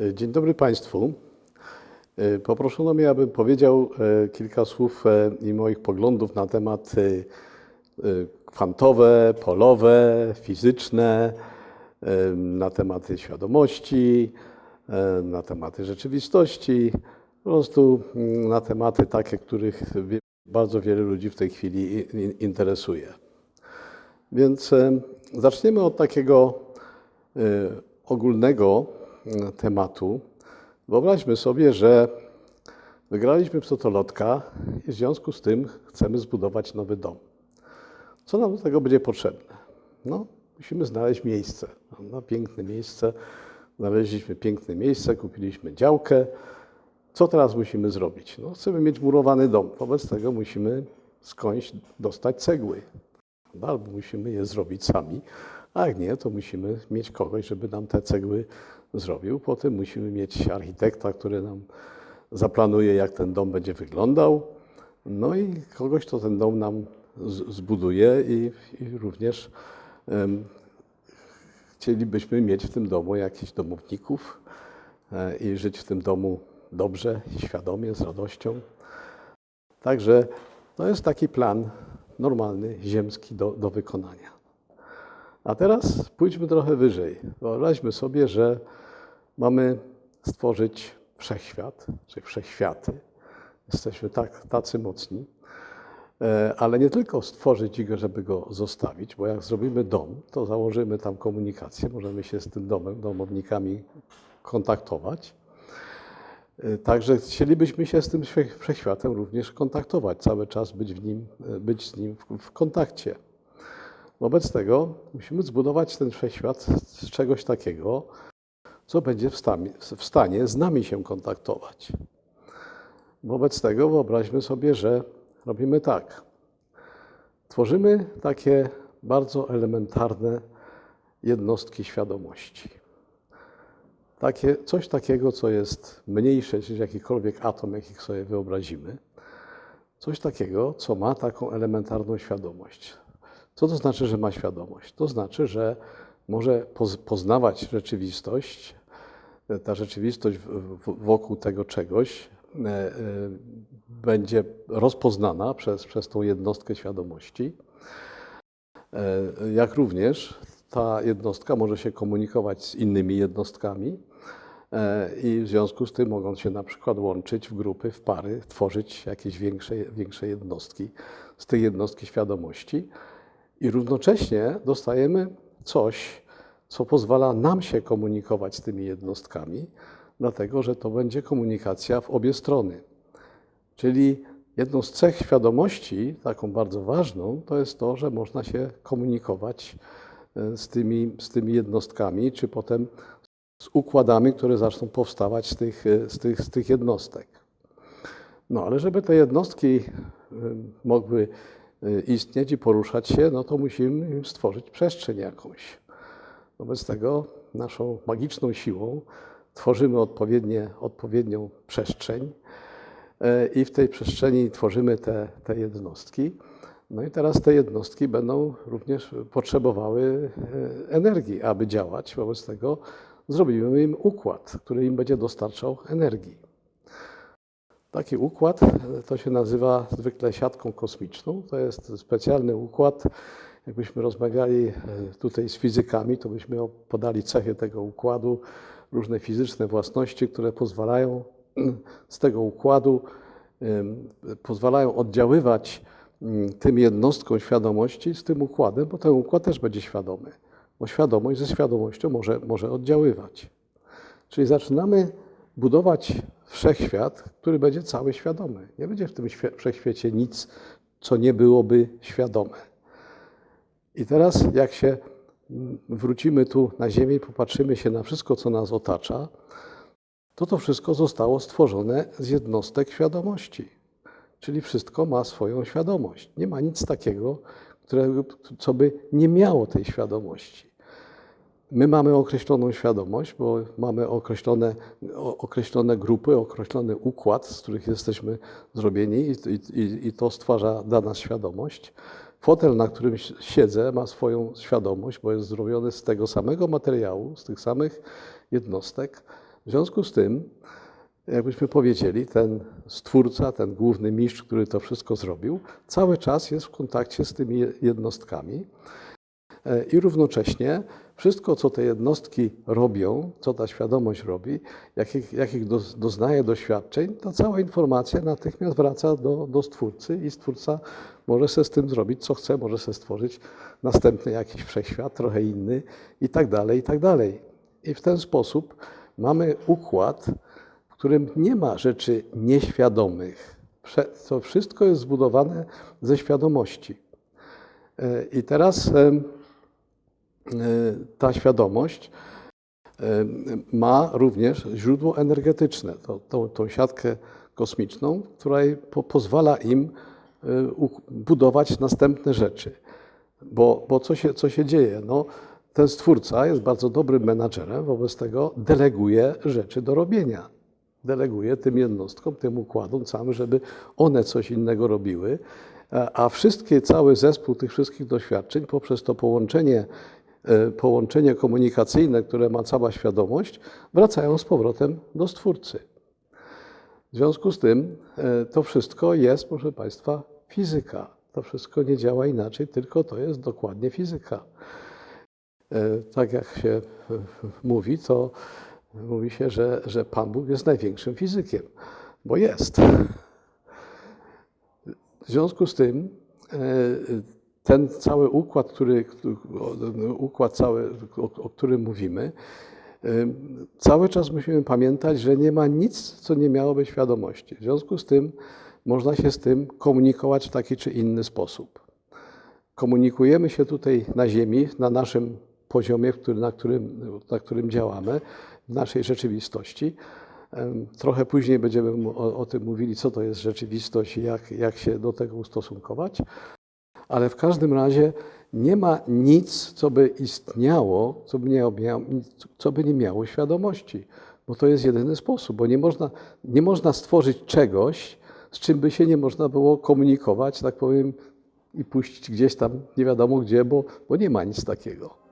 E, Dzień dobry Państwu. E, Poproszono mnie, abym powiedział e, kilka słów i moich poglądów na temat kwantowe, polowe, fizyczne, na tematy świadomości, na tematy rzeczywistości, po prostu mm, na tematy takie, których bardzo wiele ludzi w tej chwili interesuje. Więc zaczniemy od takiego ogólnego tematu. Wyobraźmy sobie, że wygraliśmy w Totolotka i w związku z tym chcemy zbudować nowy dom. Co nam do tego będzie potrzebne? No, musimy znaleźć miejsce. No, piękne miejsce. Znaleźliśmy piękne miejsce, kupiliśmy działkę. Co teraz musimy zrobić? No, chcemy mieć murowany dom. Wobec tego musimy skądś dostać cegły. Albo musimy je zrobić sami, a jak nie, to musimy mieć kogoś, żeby nam te cegły zrobił. Potem musimy mieć architekta, który nam zaplanuje, jak ten dom będzie wyglądał. No i kogoś, kto ten dom nam zbuduje i, i również em, chcielibyśmy mieć w tym domu jakichś domowników e, i żyć w tym domu dobrze, świadomie, z radością. Także to jest taki plan normalny, ziemski do, do wykonania. A teraz pójdźmy trochę wyżej. Wyobraźmy sobie, że mamy stworzyć wszechświat, czy wszechświaty. Jesteśmy tak, tacy mocni, E, ale nie tylko stworzyć go, żeby go zostawić, bo jak zrobimy dom, to założymy tam komunikację, możemy się z tym domem, domownikami kontaktować. E, Także chcielibyśmy się z tym wszech- wszechświatem również kontaktować, cały czas być, w nim, e, być z nim w kontakcie. Wobec tego musimy zbudować ten wszechświat z czegoś takiego, co będzie w stanie, z nami się kontaktować. Wobec tego wyobraźmy sobie, że robimy tak. Tworzymy takie bardzo elementarne jednostki świadomości. Takie, coś takiego, co jest mniejsze niż jakikolwiek atom, jakich sobie wyobrazimy. Coś takiego, co ma taką elementarną świadomość. Co to znaczy, że ma świadomość? To znaczy, że może poz- poznawać rzeczywistość. Ta rzeczywistość wokół tego czegoś e, e, będzie rozpoznana przez, przez tą jednostkę świadomości. E, Jak również ta jednostka może się komunikować z innymi jednostkami i w związku z tym mogą się na przykład łączyć w grupy, w pary, tworzyć jakieś większe, większe jednostki z tej jednostki świadomości. I równocześnie dostajemy coś, co pozwala nam się komunikować z tymi jednostkami, dlatego że to będzie komunikacja w obie strony. Czyli jedną z cech świadomości, taką bardzo ważną, to jest to, że można się komunikować e, z tymi, z tymi jednostkami, czy potem z układami, które zaczną powstawać z tych, e, z tych, z tych jednostek. No ale żeby te jednostki e, mogły istnieć i poruszać się, no to musimy im stworzyć przestrzeń jakąś. Wobec tego naszą magiczną siłą tworzymy odpowiednie, odpowiednią przestrzeń e, i w tej przestrzeni tworzymy te, te jednostki. No i teraz te jednostki będą również potrzebowały e, energii, aby działać. Wobec tego zrobimy im układ, który im będzie dostarczał energii. Taki układ to się nazywa zwykle siatką kosmiczną. To jest specjalny układ. Jakbyśmy rozmawiali e, tutaj z fizykami, to byśmy podali cechy tego układu, różne fizyczne własności, które pozwalają z tego układu, pozwalają oddziaływać mm, tym jednostkom świadomości z tym układem, bo ten układ też będzie świadomy, bo świadomość ze świadomością może, może oddziaływać. Czyli zaczynamy budować wszechświat, który będzie cały świadomy. Nie będzie w tym świe- wszechświecie nic, co nie byłoby świadome. I teraz, jak się mm, wrócimy tu na Ziemię i popatrzymy się na wszystko, co nas otacza, to to wszystko zostało stworzone z jednostek świadomości. Czyli wszystko ma swoją świadomość. Nie ma nic takiego, które, co by nie miało tej świadomości. My mamy określoną świadomość, bo mamy określone, określone grupy, określony układ, z których jesteśmy zrobieni i, i, i to stwarza dla nas świadomość. Fotel, na którym si- siedzę, ma swoją świadomość, bo jest zrobiony z tego samego materiału, z tych samych jednostek. W związku z tym, jakbyśmy powiedzieli, ten stwórca, ten główny mistrz, który to wszystko zrobił, cały czas jest w kontakcie z tymi jednostkami i równocześnie wszystko, co te jednostki robią, co ta świadomość robi, jakich, jakich do, doznaje doświadczeń, to cała informacja natychmiast wraca do, do stwórcy i stwórca może sobie z tym zrobić, co chce, może sobie stworzyć następny jakiś wszechświat, trochę inny i tak dalej, i tak dalej. I w ten sposób mamy układ, w którym nie ma rzeczy nieświadomych. To wszystko jest zbudowane ze świadomości. E, I teraz e, ta świadomość em, ma również źródło energetyczne, to, tą, tą siatkę kosmiczną, która po, pozwala im u- budować następne rzeczy. Bo, bo co, się, co się dzieje? No, ten stwórca jest bardzo dobrym menadżerem, wobec tego deleguje rzeczy do robienia. Deleguje tym jednostkom, tym układom całym, żeby one coś innego robiły, a wszystkie, cały zespół tych wszystkich doświadczeń poprzez to połączenie, połączenie komunikacyjne, które ma cała świadomość, wracają z powrotem do stwórcy. W związku z tym e, to wszystko jest, proszę Państwa, fizyka. To wszystko nie działa inaczej, tylko to jest dokładnie fizyka. E, Tak jak się e, mówi, to mówi się, że, że Pan Bóg jest największym fizykiem, bo jest. W związku z tym e, ten cały układ, który, układ cały, o, o którym mówimy, cały czas musimy pamiętać, że nie ma nic, co nie miałoby świadomości. W związku z tym można się z tym komunikować w taki czy inny sposób. Komunikujemy się tutaj na Ziemi, na naszym poziomie, na, którym, na którym działamy, w naszej rzeczywistości. Trochę później będziemy o, o tym mówili, co to jest rzeczywistość i jak, jak się do tego ustosunkować. Ale w każdym razie nie ma nic, co by istniało, co by nie, miało, co by nie miało świadomości, bo to jest jedyny sposób, bo nie można, nie można stworzyć czegoś, z czym by się nie można było komunikować, tak powiem, i puścić gdzieś tam nie wiadomo gdzie, bo, bo nie ma nic takiego.